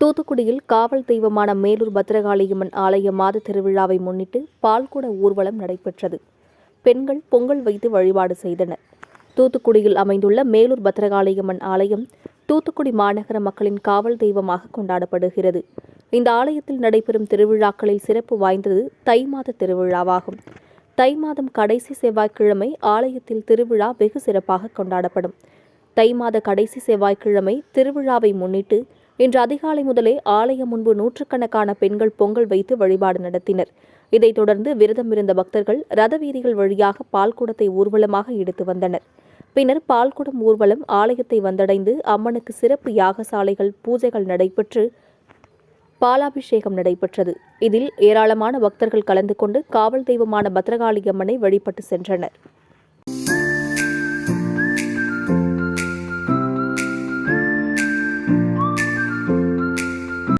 தூத்துக்குடியில் காவல் தெய்வமான மேலூர் பத்திரகாளியம்மன் ஆலய மாத திருவிழாவை முன்னிட்டு பால்குட ஊர்வலம் நடைபெற்றது. பெண்கள் பொங்கல் வைத்து வழிபாடு செய்தனர். தூத்துக்குடியில் அமைந்துள்ள மேலூர் பத்திரகாளியம்மன் ஆலயம் தூத்துக்குடி மாநகர மக்களின் காவல் தெய்வமாக கொண்டாடப்படுகிறது. இந்த ஆலயத்தில் நடைபெறும் திருவிழாக்களில் சிறப்பு வாய்ந்தது தை மாத திருவிழாவாகும். தை மாதம் கடைசி செவ்வாய்க்கிழமை ஆலயத்தில் திருவிழா வெகு சிறப்பாக கொண்டாடப்படும். தை மாத கடைசி செவ்வாய்க்கிழமை திருவிழாவை முன்னிட்டு இன்று அதிகாலை முதலே ஆலயம் முன்பு நூற்றுக்கணக்கான பெண்கள் பொங்கல் வைத்து வழிபாடு நடத்தினர். இதைத் தொடர்ந்து விரதம் இருந்த பக்தர்கள் ரத வீதிகள் வழியாக பால்குடத்தை ஊர்வலமாக எடுத்து வந்தனர். பின்னர் பால்குடம் ஊர்வலம் ஆலயத்தை வந்தடைந்து அம்மனுக்கு சிறப்பு யாகசாலைகள் பூஜைகள் நடைபெற்று பாலாபிஷேகம் நடைபெற்றது. இதில் ஏராளமான பக்தர்கள் கலந்து கொண்டு காவல் தெய்வமான பத்ரகாளி அம்மனை வழிபட்டு சென்றனர்.